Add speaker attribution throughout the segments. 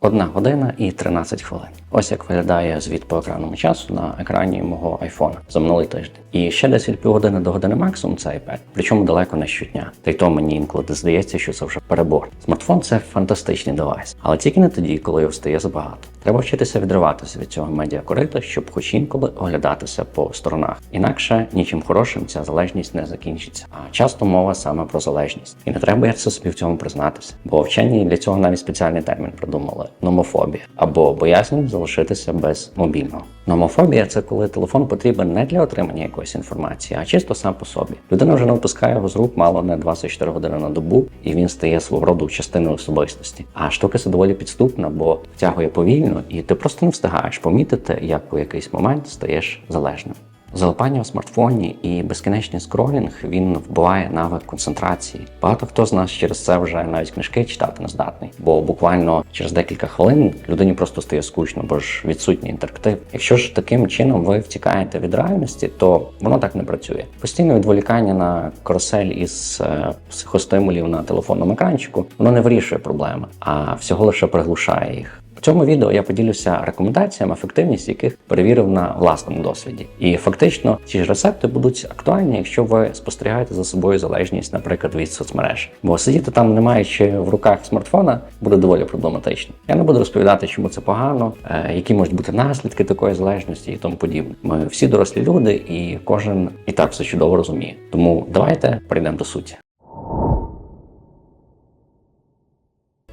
Speaker 1: 1 година і 13 хвилин. Ось як виглядає звіт по екранному часу на екрані мого iPhone за минулий тиждень. І ще десь від півгодини до години максимум це iPad, причому далеко не щодня. Та й то мені інколи здається, що це вже перебор. Смартфон це фантастичний девайс, але тільки не тоді, коли його стає забагато. Треба вчитися відриватися від цього медіакорита, щоб хоч інколи оглядатися по сторонах. Інакше нічим хорошим ця залежність не закінчиться. А часто мова саме про залежність. І не треба боятися собі в цьому признатися. Бо вчені для цього навіть спеціальний термін придумали номофобія або боязнь залишитися без мобільного. Номофобія це коли телефон потрібен не для отримання якоїсь інформації, а чисто сам по собі. Людина вже не випускає його з рук мало не 24 години на добу, і він стає свого роду частиною особистості. А штука це доволі підступна, бо втягує повільно, і ти просто не встигаєш помітити, як у якийсь момент стаєш залежним. Залипання в смартфоні і безкінечний скролінг він вбиває навик концентрації. Багато хто з нас через це вже навіть книжки читати не здатний, бо буквально через декілька хвилин людині просто стає скучно, бо ж відсутній інтерактив. Якщо ж таким чином ви втікаєте від реальності, то воно так не працює. Постійне відволікання на карусель із е, психостимулів на телефонному екранчику воно не вирішує проблеми, а всього лише приглушає їх. В цьому відео я поділюся рекомендаціями, ефективність яких перевірив на власному досвіді. І фактично ці ж рецепти будуть актуальні, якщо ви спостерігаєте за собою залежність, наприклад, від соцмереж. Бо сидіти там, не маючи в руках смартфона, буде доволі проблематично. Я не буду розповідати, чому це погано, е, які можуть бути наслідки такої залежності і тому подібне. Ми всі дорослі люди, і кожен і так все чудово розуміє. Тому давайте перейдемо до суті.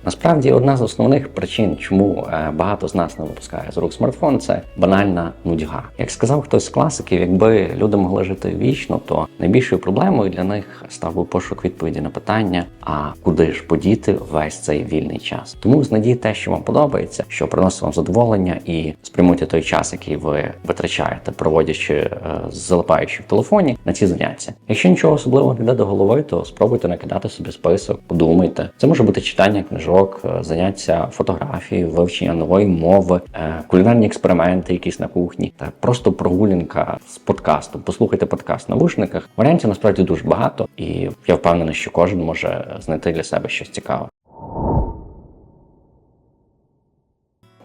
Speaker 1: Насправді, одна з основних причин, чому е, багато з нас не випускає з рук смартфон, це банальна нудьга. Як сказав хтось з класиків, якби люди могли жити вічно, то найбільшою проблемою для них став би пошук відповіді на питання: а куди ж подіти весь цей вільний час? Тому знайдіть те, що вам подобається, що приносить вам задоволення, і спрямуйте той час, який ви витрачаєте, проводячи е, залипаючи в телефоні на ці заняття. Якщо нічого особливого не йде до голови, то спробуйте накидати собі список, подумайте. Це може бути читання книжок, е, заняття фотографії, вивчення нової мови, е, кулінарні експерименти, якісь на кухні, та просто прогулянка з подкастом. Послухайте подкаст на навушниках. Варіантів насправді дуже багато, і я впевнений, що кожен може знайти для себе щось цікаве.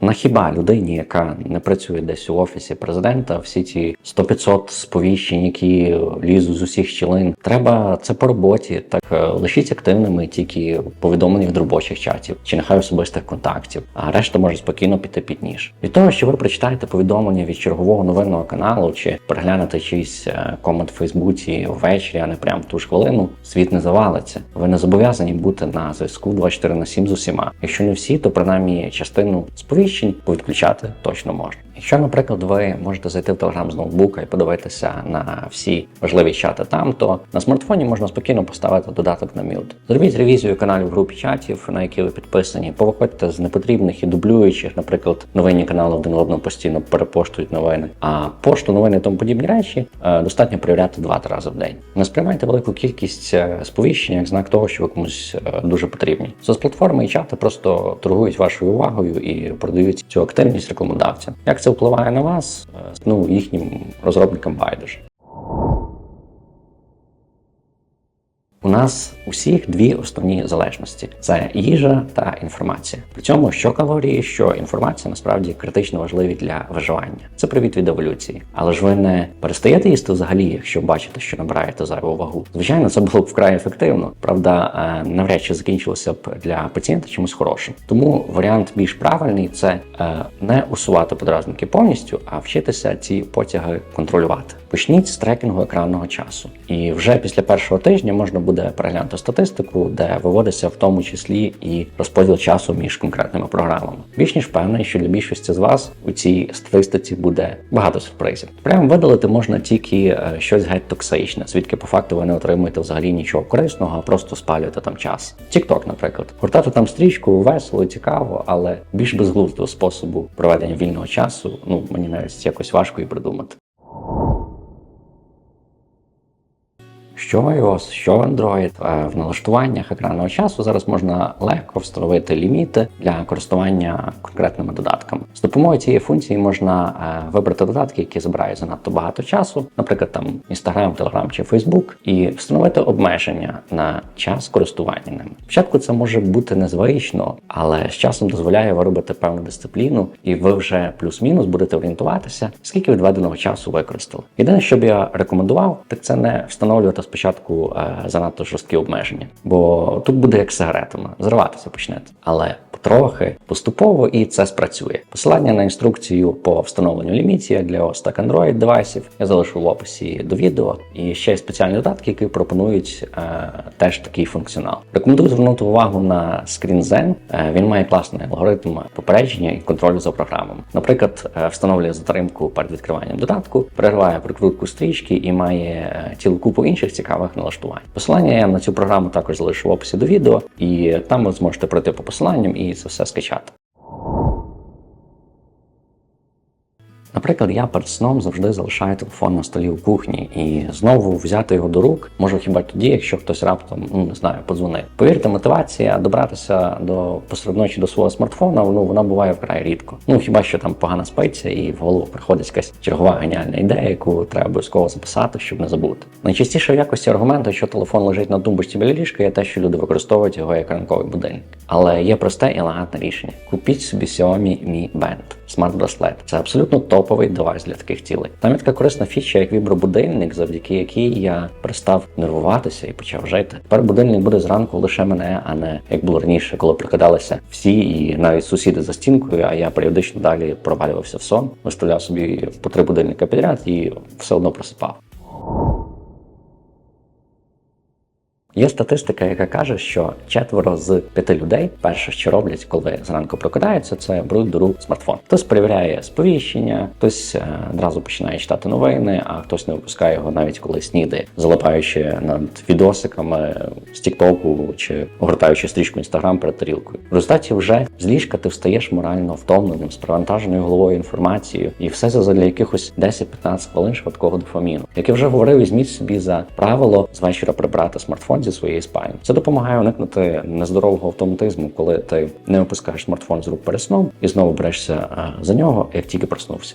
Speaker 1: На хіба людині, яка не працює десь у офісі президента, всі ці 100-500 сповіщень, які лізуть з усіх щілин, треба це по роботі. Так е, лишіть активними тільки повідомлення від робочих чатів чи нехай особистих контактів, а решта може спокійно піти під ніж. Від того, що ви прочитаєте повідомлення від чергового новинного каналу, чи переглянете чийсь е, комент в Фейсбуці ввечері, а не прямо в ту ж хвилину, світ не завалиться. Ви не зобов'язані бути на зв'язку 24 на 7 з усіма. Якщо не всі, то принаймні частину сповіщень повідключати точно можна. Якщо, наприклад, ви можете зайти в Telegram з ноутбука і подивитися на всі важливі чати там, то на смартфоні можна спокійно поставити додаток на мют. Зробіть ревізію каналів в групі чатів, на які ви підписані. Повиходьте з непотрібних і дублюючих, наприклад, новинні канали один одного постійно перепоштують новини. А пошту, новини і тому подібні речі е, достатньо перевіряти два-три рази в день. Не сприймайте велику кількість е, сповіщень як знак того, що ви комусь е, дуже потрібні. Соцплатформи і чати просто торгують вашою увагою і продають цю активність рекламодавцям. Як це впливає на вас? Е, Ну їхнім розробникам байдуже. У нас усіх дві основні залежності: це їжа та інформація. При цьому що калорії, що інформація насправді критично важливі для виживання. Це привіт від еволюції. Але ж ви не перестаєте їсти взагалі, якщо бачите, що набираєте зайву вагу. Звичайно, це було б вкрай ефективно. Правда, е, навряд чи закінчилося б для пацієнта чимось хорошим. Тому варіант більш правильний це е, не усувати подразники повністю, а вчитися ці потяги контролювати. Почніть з трекінгу екранного часу, і вже після першого тижня можна буде переглянути статистику, де виводиться в тому числі і розподіл часу між конкретними програмами. Більш ніж певний, що для більшості з вас у цій статистиці буде багато сюрпризів. Прямо видалити можна тільки е, щось геть токсичне, звідки по факту ви не отримуєте взагалі нічого корисного, а просто спалюєте там час. TikTok, наприклад, гортати там стрічку весело, цікаво, але більш безглуздого способу проведення вільного часу. Ну мені навіть якось важко і придумати. Що iOS, що Android, Е, в налаштуваннях екранного часу зараз можна легко встановити ліміти для користування конкретними додатками. З допомогою цієї функції можна е, вибрати додатки, які забирають занадто багато часу, наприклад, там Instagram, Telegram чи Facebook, і встановити обмеження на час користування ними. Спочатку це може бути незвично, але з часом дозволяє виробити певну дисципліну, і ви вже плюс-мінус будете орієнтуватися, скільки відведеного часу використали. Єдине, що б я рекомендував, так це не встановлювати спочатку е, занадто жорсткі обмеження, бо тут буде як сигаретами, зриватися почнете. Але потрохи, поступово і це спрацює. Посилання на інструкцію по встановленню лімітів для ось так Android девайсів я залишу в описі до відео. І ще є спеціальні додатки, які пропонують е, теж такий функціонал. Рекомендую звернути увагу на ScreenZen. Е, він має класний алгоритм попередження і контролю за програмами. Наприклад, встановлює затримку перед відкриванням додатку, перериває прикрутку стрічки і має цілу купу інших цікавих налаштувань. Посилання я на цю програму також залишу в описі до відео, і там ви зможете пройти по посиланням і це все скачати. Наприклад, я перед сном завжди залишаю телефон на столі в кухні і знову взяти його до рук можу хіба тоді, якщо хтось раптом ну не знаю, подзвонив. Повірте, мотивація добратися до посеред ночі до свого смартфона, ну вона буває вкрай рідко. Ну хіба що там погано спиться і в голову приходить якась чергова геніальна ідея, яку треба обов'язково записати, щоб не забути. Найчастіше в якості аргументу, що телефон лежить на тумбочці біля ліжка, є те, що люди використовують його як ранковий будильник. Але є просте і елегантне рішення: купіть собі Xiaomi Mi Band смарт-браслет. Це абсолютно топовий девайс для таких цілей. Там є така корисна фіча, як вібробудильник, завдяки якій я перестав нервуватися і почав жити. Тепер будильник буде зранку лише мене, а не як було раніше, коли прокидалися всі, і навіть сусіди за стінкою. А я періодично далі провалювався в сон, виставляв собі по три будильника підряд і все одно просипав. Є статистика, яка каже, що четверо з п'яти людей перше, що роблять, коли зранку прокидаються, це беруть до рук смартфон. Хтось перевіряє сповіщення, хтось е, одразу починає читати новини, а хтось не випускає його навіть коли снідає, залипаючи над відосиками з Тіктоку чи огортаючи стрічку інстаграм перед тарілкою. В результаті вже з ліжка ти встаєш морально втомленим, з перевантаженою головою інформацією, і все це задля якихось 10-15 хвилин швидкого дофаміну. Як я вже говорив, візьміть собі за правило з вечора прибрати смартфон зі своєї спальні. Це допомагає уникнути нездорового автоматизму, коли ти не опускаєш смартфон з рук перед сном і знову берешся за нього, як тільки проснувся.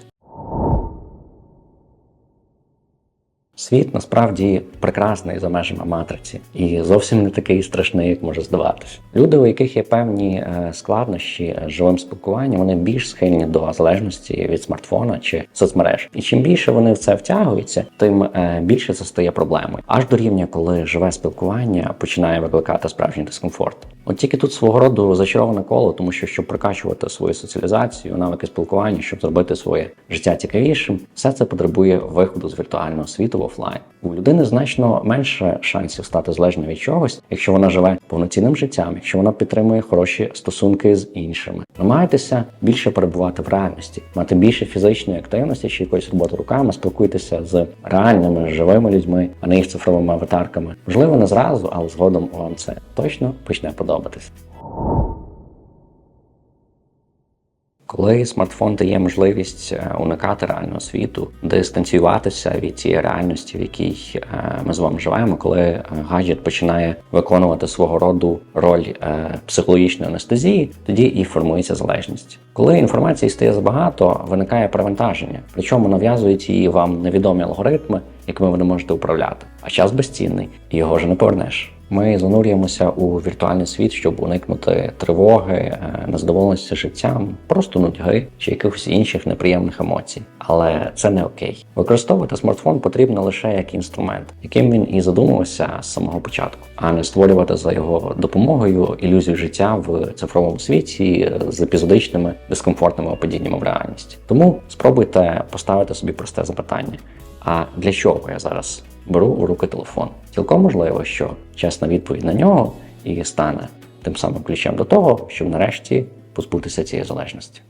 Speaker 1: Світ насправді прекрасний за межами матриці і зовсім не такий страшний, як може здаватися. Люди, у яких є певні е, складнощі з живим спілкуванням, вони більш схильні до залежності від смартфона чи соцмереж. І чим більше вони в це втягуються, тим е, більше це стає проблемою. Аж до рівня, коли живе спілкування починає викликати справжній дискомфорт. От тільки тут свого роду зачароване коло, тому що щоб прокачувати свою соціалізацію, навики спілкування, щоб зробити своє життя цікавішим, все це потребує виходу з віртуального світу в офлайн. У людини значно менше шансів стати залежною від чогось, якщо вона живе повноцінним життям, якщо вона підтримує хороші стосунки з іншими. Намагайтеся більше перебувати в реальності, мати більше фізичної активності чи якоїсь роботи руками, спілкуйтеся з реальними живими людьми, а не їх цифровими аватарками. Можливо, не зразу, але згодом вам це точно почне подобатись. Коли смартфон дає можливість е, уникати реального світу, дистанціюватися від цієї реальності, в якій е, ми з вами живемо, коли е, гаджет починає виконувати свого роду роль психологічної анестезії, тоді і формується залежність. Коли інформації стає забагато, виникає перевантаження, причому нав'язують її вам невідомі алгоритми, якими ви не можете управляти. А час безцінний, і його вже не повернеш. Ми занурюємося у віртуальний світ, щоб уникнути тривоги, е, незадоволеності життям, просто нудьги чи якихось інших неприємних емоцій. Але це не окей. Використовувати смартфон потрібно лише як інструмент, яким він і задумувався з самого початку, а не створювати за його допомогою ілюзію життя в цифровому світі з епізодичними дискомфортними опадіннями в реальність. Тому спробуйте поставити собі просте запитання: а для чого я зараз? Беру у руки телефон. Цілком можливо, що чесна відповідь на нього і стане тим самим ключем до того, щоб нарешті позбутися цієї залежності.